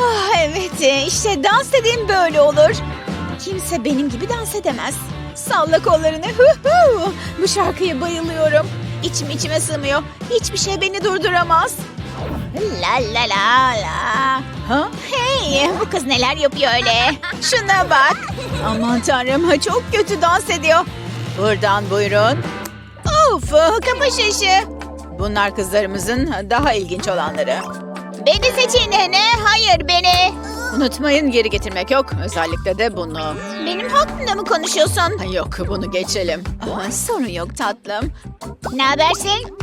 Ah evet işte dans dediğim böyle olur. Kimse benim gibi dans edemez. Salla kollarını. Hu hu. Bu şarkıya bayılıyorum. İçim içime sığmıyor. Hiçbir şey beni durduramaz. La la la la. Ha? Hey bu kız neler yapıyor öyle? Şuna bak. Aman tanrım çok kötü dans ediyor. Buradan buyurun. Of kapı şişi. Bunlar kızlarımızın daha ilginç olanları. Beni seçin ne? Hayır beni. Unutmayın geri getirmek yok. Özellikle de bunu. Benim hakkımda mı konuşuyorsun? Yok bunu geçelim. Aa, sorun yok tatlım. Ne habersin?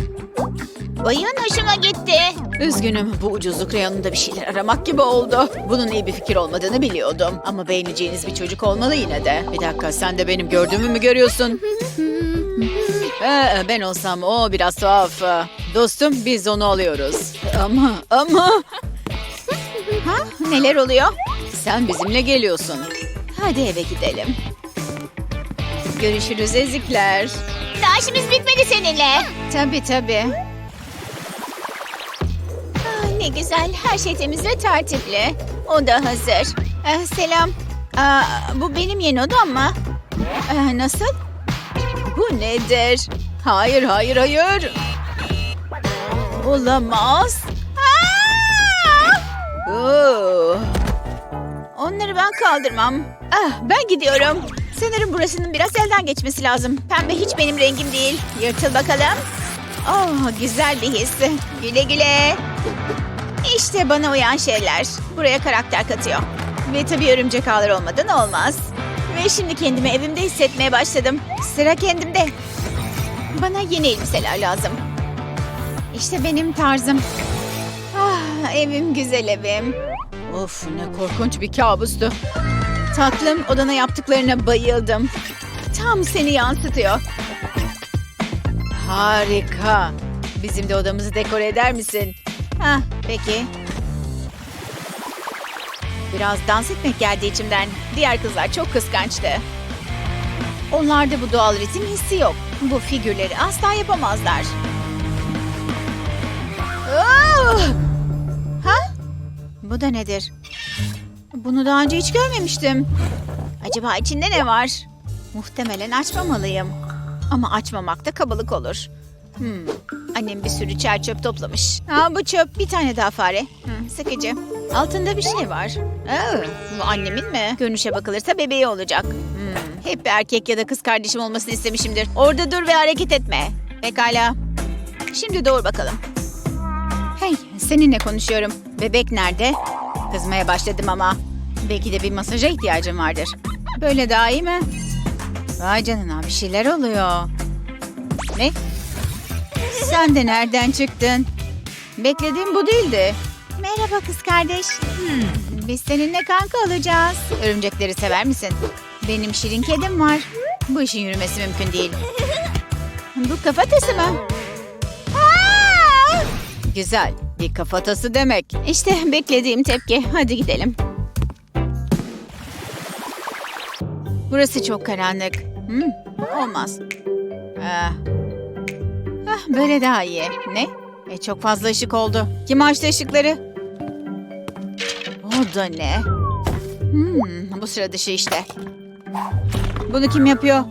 Bayın hoşuma gitti. Üzgünüm bu ucuzluk reyonunda bir şeyler aramak gibi oldu. Bunun iyi bir fikir olmadığını biliyordum. Ama beğeneceğiniz bir çocuk olmalı yine de. Bir dakika sen de benim gördüğümü mü görüyorsun? Ee, ben olsam o biraz tuhaf. Dostum biz onu alıyoruz. Ama ama... ha, neler oluyor? Sen bizimle geliyorsun. Hadi eve gidelim. Görüşürüz ezikler. Daha işimiz bitmedi seninle. Tabii tabii. Ah, ne güzel. Her şey temiz ve tertipli. O da hazır. Eh, selam. Aa, bu benim yeni odam mı? Eh, nasıl? Bu nedir? Hayır, hayır, hayır. Olamaz. Oo. Onları ben kaldırmam. Ah, ben gidiyorum. Sanırım burasının biraz elden geçmesi lazım. Pembe hiç benim rengim değil. Yırtıl bakalım. Oh, güzel bir his. Güle güle. İşte bana uyan şeyler. Buraya karakter katıyor. Ve tabii örümcek ağlar olmadan olmaz. Ve şimdi kendimi evimde hissetmeye başladım. Sıra kendimde. Bana yeni elbiseler lazım. İşte benim tarzım. Ah, evim güzel evim. Of ne korkunç bir kabustu. Tatlım odana yaptıklarına bayıldım. Tam seni yansıtıyor. Harika. Bizim de odamızı dekore eder misin? Ha, peki. Biraz dans etmek geldi içimden. Diğer kızlar çok kıskançtı. Onlarda bu doğal ritim hissi yok. Bu figürleri asla yapamazlar. Oh! Ha? Bu da nedir? Bunu daha önce hiç görmemiştim. Acaba içinde ne var? Muhtemelen açmamalıyım. Ama açmamak da kabalık olur. Hmm. Annem bir sürü çer çöp toplamış. Aa, bu çöp bir tane daha fare. Hmm, sıkıcı. Altında bir şey var. Aa, bu annemin mi? Görünüşe bakılırsa bebeği olacak. Hmm, hep bir erkek ya da kız kardeşim olmasını istemişimdir. Orada dur ve hareket etme. Pekala. Şimdi doğur bakalım. Hey, seninle konuşuyorum. Bebek nerede? Kızmaya başladım ama. Belki de bir masaja ihtiyacım vardır. Böyle daha iyi mi? Vay canına bir şeyler oluyor. Ne? Sen de nereden çıktın? Beklediğim bu değildi. Merhaba kız kardeş. Hmm, biz seninle kanka olacağız. Örümcekleri sever misin? Benim şirin kedim var. Bu işin yürümesi mümkün değil. Bu kafatası mı? Güzel. Bir kafatası demek. İşte beklediğim tepki. Hadi gidelim. Burası çok karanlık. Hmm, olmaz. Ah. Ah, böyle daha iyi. Ne? E, çok fazla ışık oldu. Kim açtı ışıkları? Da ne? Hmm, bu sıra dışı işte. Bunu kim yapıyor?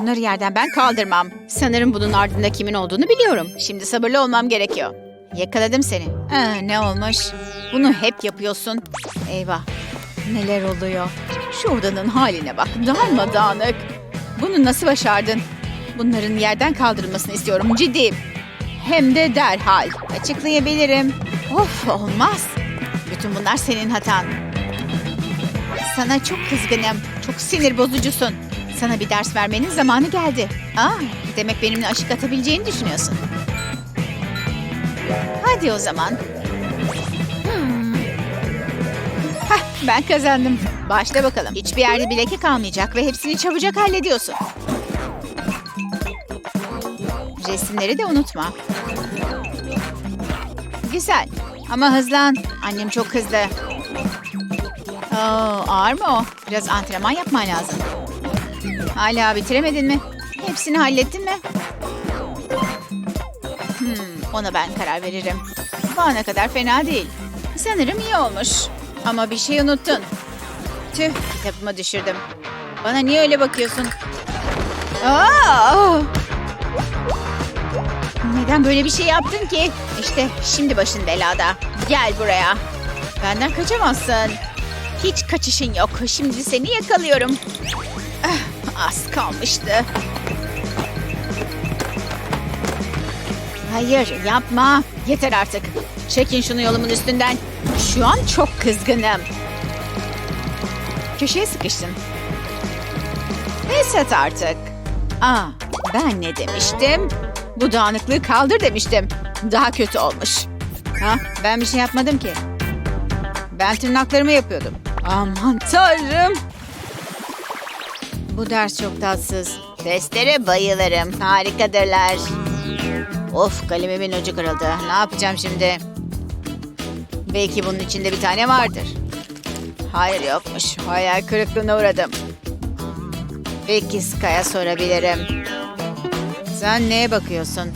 Bunları yerden ben kaldırmam. Sanırım bunun ardında kimin olduğunu biliyorum. Şimdi sabırlı olmam gerekiyor. Yakaladım seni. Aa, ne olmuş? Bunu hep yapıyorsun. Eyvah. Neler oluyor? Şu odanın haline bak. Darmadağınık. Bunu nasıl başardın? Bunların yerden kaldırılmasını istiyorum. Ciddiyim. Hem de derhal. Açıklayabilirim. Of olmaz. Bütün bunlar senin hatan. Sana çok kızgınım. Çok sinir bozucusun. Sana bir ders vermenin zamanı geldi. Aa, demek benimle aşık atabileceğini düşünüyorsun. Hadi o zaman. Hmm. Hah, ben kazandım. Başla bakalım. Hiçbir yerde bir leke kalmayacak ve hepsini çabucak hallediyorsun. Resimleri de unutma. Güzel. Ama hızlan. Annem çok kızdı. Oo, ağır mı o? Biraz antrenman yapman lazım. Hala bitiremedin mi? Hepsini hallettin mi? Hmm, ona ben karar veririm. Bu ana kadar fena değil. Sanırım iyi olmuş. Ama bir şey unuttun. Tüh kitabımı düşürdüm. Bana niye öyle bakıyorsun? Aa! Neden böyle bir şey yaptın ki? İşte şimdi başın belada. Gel buraya. Benden kaçamazsın. Hiç kaçışın yok. Şimdi seni yakalıyorum. Ah, az kalmıştı. Hayır yapma. Yeter artık. Çekin şunu yolumun üstünden. Şu an çok kızgınım. Köşeye sıkıştın. Pes artık. Aa, ben ne demiştim? Bu dağınıklığı kaldır demiştim. Daha kötü olmuş. Ha, ben bir şey yapmadım ki. Ben tırnaklarımı yapıyordum. Aman tanrım. Bu ders çok tatsız. Testlere bayılırım. Harikadırlar. Of kalemimin ucu kırıldı. Ne yapacağım şimdi? Belki bunun içinde bir tane vardır. Hayır yokmuş. Hayal kırıklığına uğradım. Belki Sky'a sorabilirim. Sen neye bakıyorsun?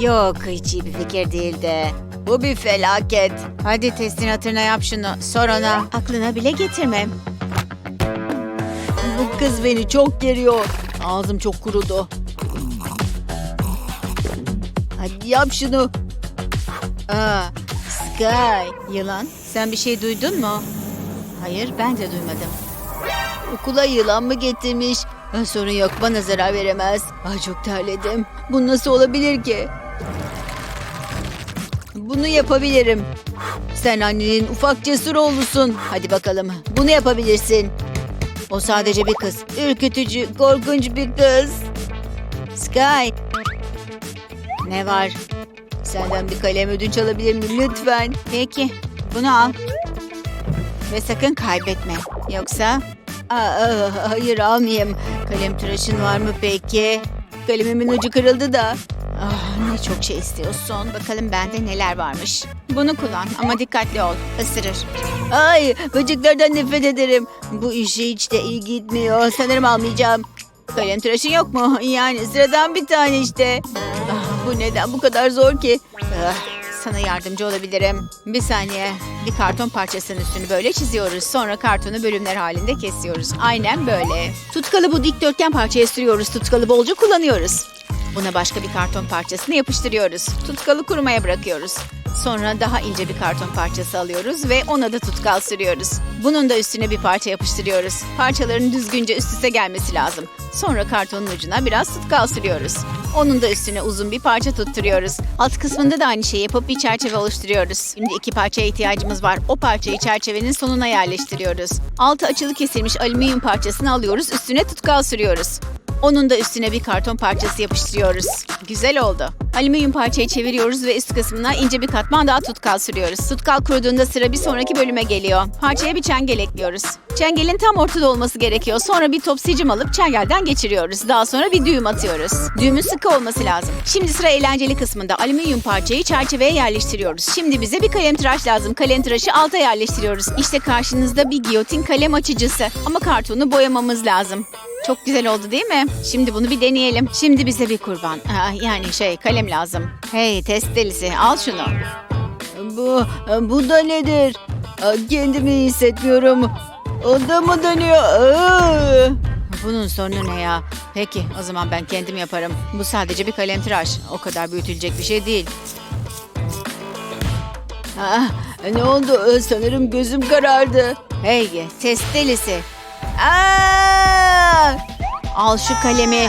Yok hiç iyi bir fikir değildi. Bu bir felaket. Hadi testin hatırına yap şunu. Sor ona. Aklına bile getirme. Bu kız beni çok geriyor. Ağzım çok kurudu. Hadi yap şunu. Aa, Sky. Yılan, sen bir şey duydun mu? Hayır, ben de duymadım. Okula yılan mı getirmiş? Sorun yok, bana zarar veremez. Ay çok terledim. Bu nasıl olabilir ki? Bunu yapabilirim. Sen annenin ufak cesur oğlusun. Hadi bakalım, bunu yapabilirsin. O sadece bir kız. Ürkütücü, korkunç bir kız. Sky, ne var? Senden bir kalem ödünç alabilir miyim lütfen? Peki, bunu al. Ve sakın kaybetme. Yoksa... Aa, hayır almayayım. Kalem tıraşın var mı peki? Kalemimin ucu kırıldı da. Ah, ne çok şey istiyorsun. Bakalım bende neler varmış. Bunu kullan ama dikkatli ol. Isırır. Ay böceklerden nefret ederim. Bu işe hiç de iyi gitmiyor. Sanırım almayacağım. Kalem tıraşın yok mu? Yani sıradan bir tane işte. Ah, bu neden bu kadar zor ki? Ah, sana yardımcı olabilirim. Bir saniye. Bir karton parçasının üstünü böyle çiziyoruz. Sonra kartonu bölümler halinde kesiyoruz. Aynen böyle. Tutkalı bu dikdörtgen parçaya sürüyoruz. Tutkalı bolca kullanıyoruz. Buna başka bir karton parçasını yapıştırıyoruz. Tutkalı kurumaya bırakıyoruz. Sonra daha ince bir karton parçası alıyoruz ve ona da tutkal sürüyoruz. Bunun da üstüne bir parça yapıştırıyoruz. Parçaların düzgünce üst üste gelmesi lazım. Sonra kartonun ucuna biraz tutkal sürüyoruz. Onun da üstüne uzun bir parça tutturuyoruz. Alt kısmında da aynı şeyi yapıp bir çerçeve oluşturuyoruz. Şimdi iki parçaya ihtiyacımız var. O parçayı çerçevenin sonuna yerleştiriyoruz. Altı açılı kesilmiş alüminyum parçasını alıyoruz. Üstüne tutkal sürüyoruz. Onun da üstüne bir karton parçası yapıştırıyoruz. Güzel oldu. Alüminyum parçayı çeviriyoruz ve üst kısmına ince bir katman daha tutkal sürüyoruz. Tutkal kuruduğunda sıra bir sonraki bölüme geliyor. Parçaya bir çengel ekliyoruz. Çengelin tam ortada olması gerekiyor. Sonra bir top sicim alıp çengelden geçiriyoruz. Daha sonra bir düğüm atıyoruz. Düğümün sıkı olması lazım. Şimdi sıra eğlenceli kısmında alüminyum parçayı çerçeveye yerleştiriyoruz. Şimdi bize bir kalem tıraş lazım. Kalem tıraşı alta yerleştiriyoruz. İşte karşınızda bir giyotin kalem açıcısı. Ama kartonu boyamamız lazım. Çok güzel oldu değil mi? Şimdi bunu bir deneyelim. Şimdi bize bir kurban. Aa, yani şey kalem lazım. Hey test delisi al şunu. Bu, bu da nedir? Kendimi iyi hissetmiyorum. O da mı dönüyor? Aa! Bunun sorunu ne ya? Peki o zaman ben kendim yaparım. Bu sadece bir kalem tıraş. O kadar büyütülecek bir şey değil. Ah, ne oldu? Sanırım gözüm karardı. Hey test delisi. Aa! Al şu kalemi.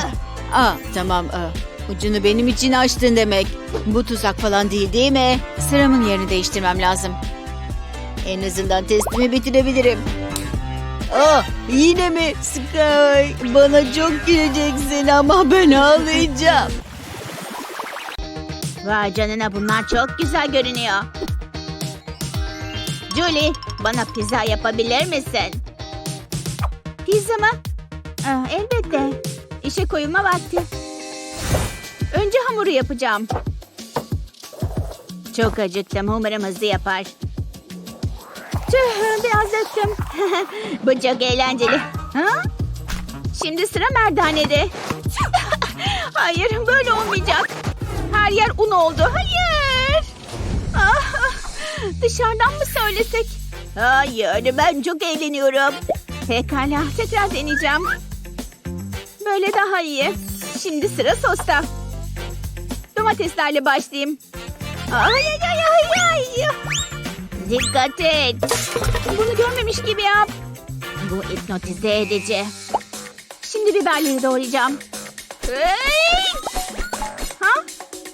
Aa, tamam. Aa, ucunu benim için açtın demek. Bu tuzak falan değil değil mi? Sıramın yerini değiştirmem lazım. En azından testimi bitirebilirim. Aa, yine mi? Sky, bana çok güleceksin ama ben ağlayacağım. Vay canına bunlar çok güzel görünüyor. Julie bana pizza yapabilir misin? Pizza mı? Aa, elbette. İşe koyulma vakti. Önce hamuru yapacağım. Çok acıktım. Umarım hızlı yapar. Tüh, biraz döktüm. Bu çok eğlenceli. Ha? Şimdi sıra merdanede. Hayır, böyle olmayacak. Her yer un oldu. Hayır. Ah, Dışarıdan mı söylesek? Hayır ben çok eğleniyorum. Pekala tekrar deneyeceğim. Böyle daha iyi. Şimdi sıra sosta. Domateslerle başlayayım. Ay ay ay ay ay. Dikkat et. Bunu görmemiş gibi yap. Bu hipnotize edici. Şimdi biberleri doğrayacağım. Hey! Ha?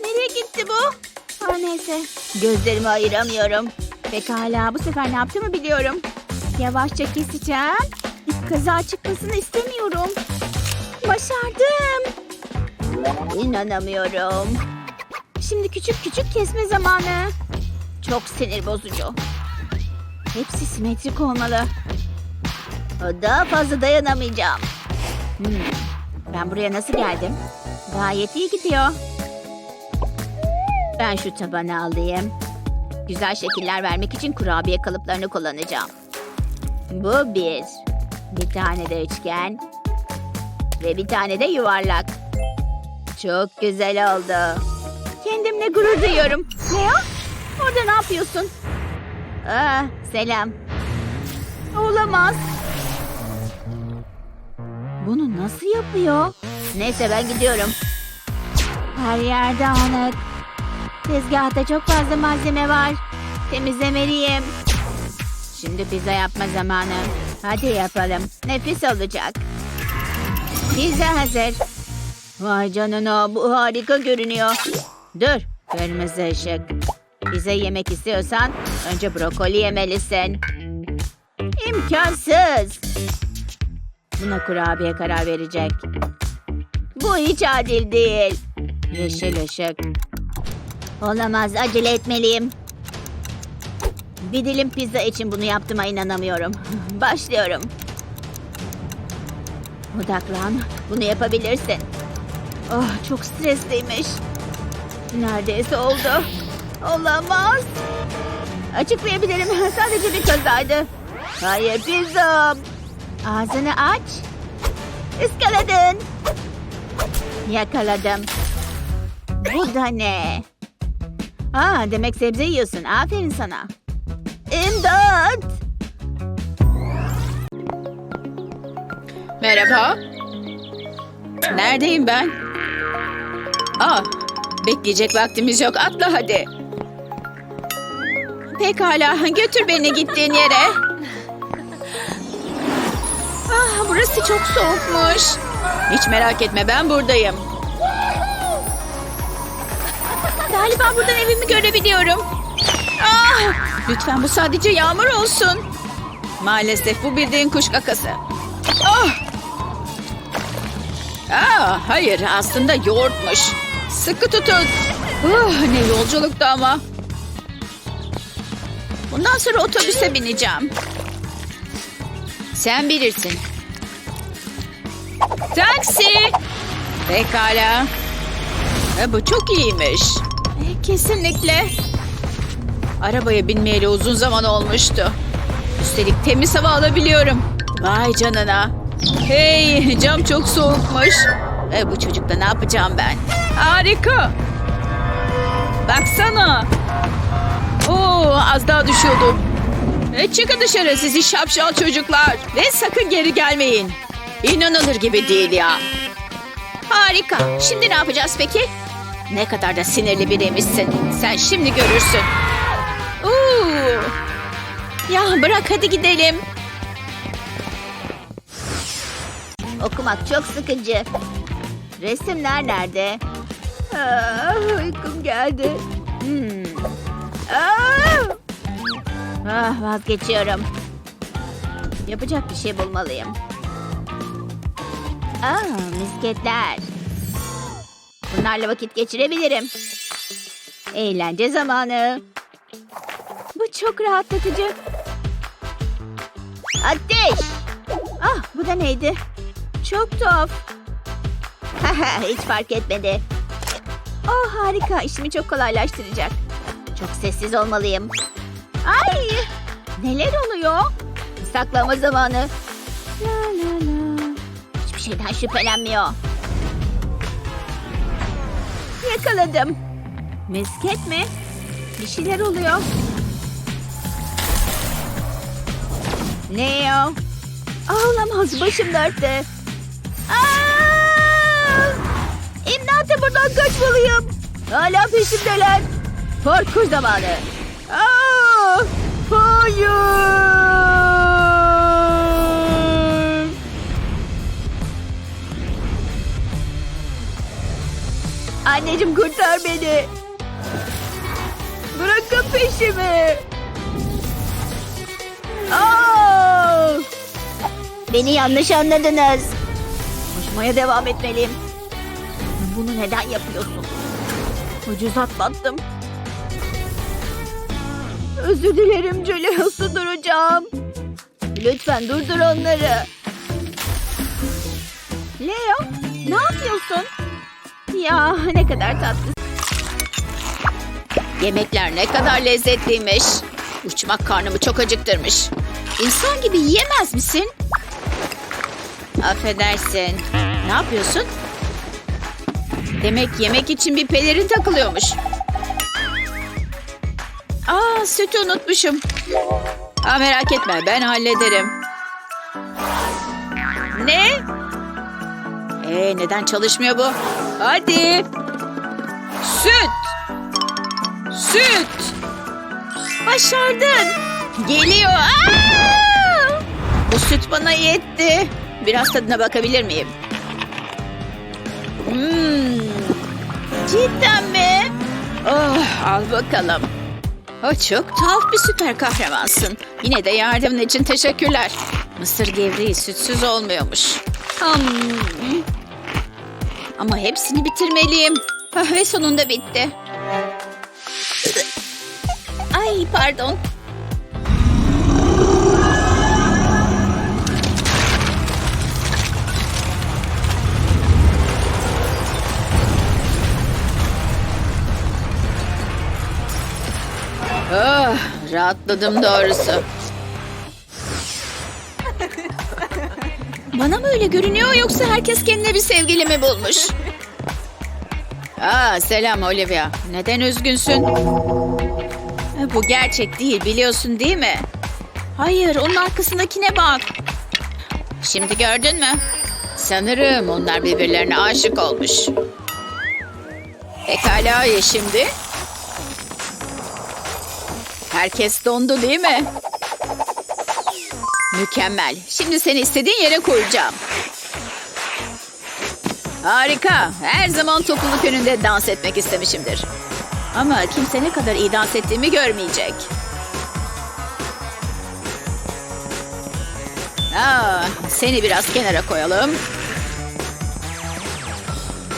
Nereye gitti bu? Ha neyse. Gözlerimi ayıramıyorum. Pekala bu sefer ne yaptığımı biliyorum. Yavaşça keseceğim. Kaza çıkmasını istemiyorum. Başardım. İnanamıyorum. Şimdi küçük küçük kesme zamanı. Çok sinir bozucu. Hepsi simetrik olmalı. Daha fazla dayanamayacağım. Hmm, Ben buraya nasıl geldim? Gayet iyi gidiyor. Ben şu tabanı alayım. Güzel şekiller vermek için kurabiye kalıplarını kullanacağım. Bu bir. Bir tane de üçgen. Ve bir tane de yuvarlak. Çok güzel oldu. Kendimle gurur duyuyorum. Ya? Orada ne yapıyorsun? Aa, selam. Olamaz. Bunu nasıl yapıyor? Neyse ben gidiyorum. Her yer dağınık. Tezgahta çok fazla malzeme var. Temizlemeliyim. Şimdi pizza yapma zamanı. Hadi yapalım. Nefis olacak. Pizza hazır. Vay canına bu harika görünüyor. Dur. Kırmızı ışık. Pizza yemek istiyorsan önce brokoli yemelisin. İmkansız. Buna kurabiye karar verecek. Bu hiç adil değil. Yeşil ışık. Olamaz acele etmeliyim. Bir dilim pizza için bunu yaptığıma inanamıyorum. Başlıyorum. Odaklan. Bunu yapabilirsin. Oh çok stresliymiş. Neredeyse oldu. Olamaz. Açıklayabilirim. Sadece bir kazaydı. Hayır pizzam. Ağzını aç. Iskaladın. Yakaladım. Bu da ne? Aa, demek sebze yiyorsun. Aferin sana. İmdat! Merhaba. Neredeyim ben? Aa, bekleyecek vaktimiz yok. Atla hadi. Pekala, götür beni gittiğin yere. Ah, burası çok soğukmuş. Hiç merak etme, ben buradayım. Galiba buradan evimi görebiliyorum. Ah, lütfen bu sadece yağmur olsun. Maalesef bu bildiğin kuş kakası. Ah! Aa, hayır aslında yoğurtmuş. Sıkı tutun. Uh, ne yolculuktu ama. Bundan sonra otobüse bineceğim. Sen bilirsin. Taksi. Pekala. E, bu çok iyiymiş. E, kesinlikle. Arabaya binmeyeli uzun zaman olmuştu. Üstelik temiz hava alabiliyorum. Vay canına. Hey cam çok soğukmuş. E, bu çocukla ne yapacağım ben? Harika. Baksana. Oo, az daha düşüyordum. E, çıkın dışarı sizi şapşal çocuklar. Ve sakın geri gelmeyin. İnanılır gibi değil ya. Harika. Şimdi ne yapacağız peki? Ne kadar da sinirli biriymişsin. Sen şimdi görürsün. Oo. Ya bırak hadi gidelim. Okumak çok sıkıcı. Resimler nerede? Ah, uykum geldi. Hmm. Ah! Ah, vazgeçiyorum. Yapacak bir şey bulmalıyım. Aa, misketler. Bunlarla vakit geçirebilirim. Eğlence zamanı. Çok rahatlatıcı. Ateş! Ah, bu da neydi? Çok tuhaf. Hiç fark etmedi. Oh harika, işimi çok kolaylaştıracak. Çok sessiz olmalıyım. Ay! Neler oluyor? Saklama zamanı. La la la. Hiçbir şeyden şüphelenmiyor. Yakaladım. Misket mi? Bir şeyler oluyor. Ne o? Ağlamaz başım dertte. İmdatı buradan kaçmalıyım. Hala peşimdeler. Parkur zamanı. Aa! Hayır. Anneciğim kurtar beni. Bırakın peşimi. Aa! Beni yanlış anladınız. Koşmaya devam etmeliyim. Bunu neden yapıyorsun? Ucuz atlattım. Özür dilerim Julie. Hızlı duracağım. Lütfen durdur onları. Leo, ne yapıyorsun? Ya ne kadar tatlı. Yemekler ne kadar lezzetliymiş. Uçmak karnımı çok acıktırmış. İnsan gibi yiyemez misin? Affedersin. Ne yapıyorsun? Demek yemek için bir pelerin takılıyormuş. Aa sütü unutmuşum. Aa, merak etme ben hallederim. Ne? Ee, neden çalışmıyor bu? Hadi. Süt. Süt. Başardın. Geliyor. Aa! Bu süt bana yetti. Biraz tadına bakabilir miyim? Hmm. Cidden mi? Oh, al bakalım. O çok tuhaf bir süper kahramansın. Yine de yardımın için teşekkürler. Mısır gevreği sütsüz olmuyormuş. Hmm. Ama hepsini bitirmeliyim. Ah, ve sonunda bitti. Ay pardon. Ah, rahatladım doğrusu. Bana mı öyle görünüyor yoksa herkes kendine bir sevgili mi bulmuş? Aa, selam Olivia. Neden üzgünsün? E, Bu gerçek değil biliyorsun değil mi? Hayır onun arkasındakine bak. Şimdi gördün mü? Sanırım onlar birbirlerine aşık olmuş. Pekala ya şimdi? Herkes dondu değil mi? Mükemmel. Şimdi seni istediğin yere koyacağım. Harika. Her zaman topluluk önünde dans etmek istemişimdir. Ama kimse ne kadar iyi dans ettiğimi görmeyecek. Aa, seni biraz kenara koyalım.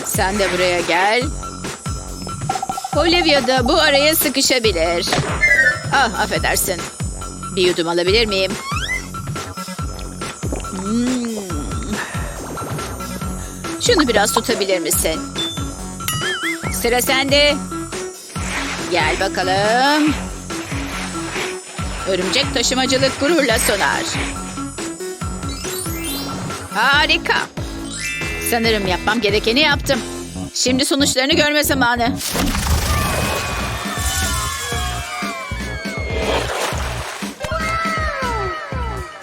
Sen de buraya gel. Olivia da bu araya sıkışabilir. Ah, affedersin. Bir yudum alabilir miyim? Hmm. Şunu biraz tutabilir misin? Sıra sende. Gel bakalım. Örümcek taşımacılık gururla sonar. Harika. Sanırım yapmam gerekeni yaptım. Şimdi sonuçlarını görme zamanı.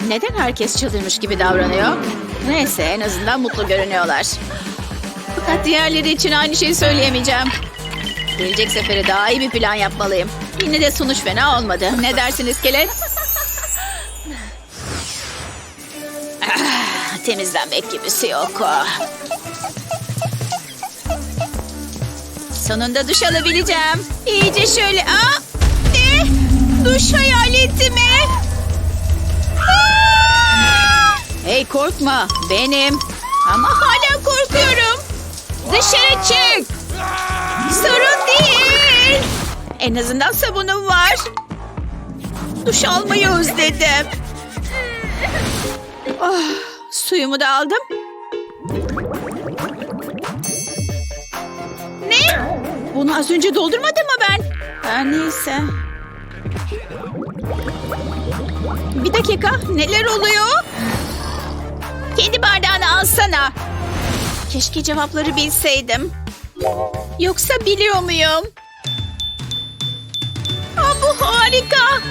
Neden herkes çıldırmış gibi davranıyor? Neyse en azından mutlu görünüyorlar. Fakat diğerleri için aynı şeyi söyleyemeyeceğim. Gelecek sefere daha iyi bir plan yapmalıyım. Yine de sonuç fena olmadı. Ne dersin iskelet? Ah, temizlenmek gibisi yok. Sonunda duş alabileceğim. İyice şöyle... Aa, ne? Duş hayaleti mi? Hey korkma benim. Ama hala korkuyorum. Dışarı çık. Sorun değil. En azından sabunum var. Duş almayı özledim. Oh, suyumu da aldım. Ne? Bunu az önce doldurmadım mı ben? Her neyse. Bir dakika neler oluyor? Kendi bardağını alsana. Keşke cevapları bilseydim. Yoksa biliyor muyum? Aa, bu harika.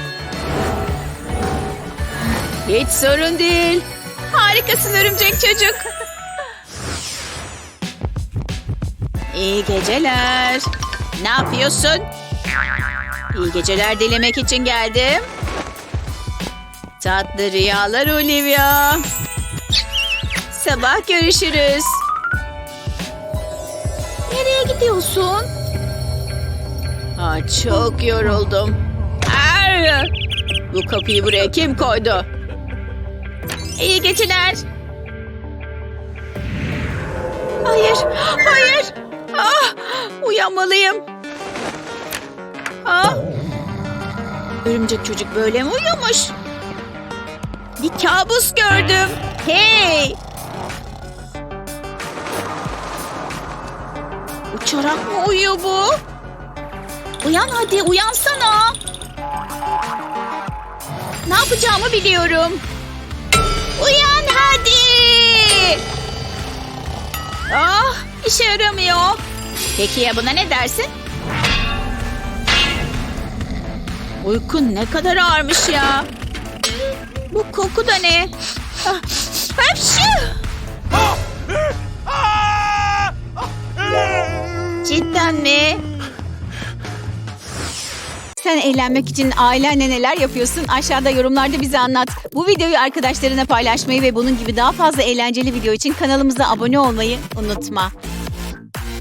Hiç sorun değil. Harikasın örümcek çocuk. İyi geceler. Ne yapıyorsun? İyi geceler dilemek için geldim. Tatlı rüyalar Olivia. Sabah görüşürüz. Nereye gidiyorsun? Aa, çok yoruldum. Arr! Bu kapıyı buraya kim koydu? İyi geceler. Hayır, hayır. Ah, uyanmalıyım. Ah. Örümcek çocuk böyle mi uyumuş? Bir kabus gördüm. Hey! Uçarak mı uyuyor bu? Uyan hadi, uyansana. Ne yapacağımı biliyorum. Uyan hadi. Ah, işe yaramıyor. Peki ya buna ne dersin? Uykun ne kadar ağırmış ya. Bu koku da ne? Ah, hapşu! Cidden mi? Sen eğlenmek için ailenle neler yapıyorsun? Aşağıda yorumlarda bize anlat. Bu videoyu arkadaşlarına paylaşmayı ve bunun gibi daha fazla eğlenceli video için kanalımıza abone olmayı unutma.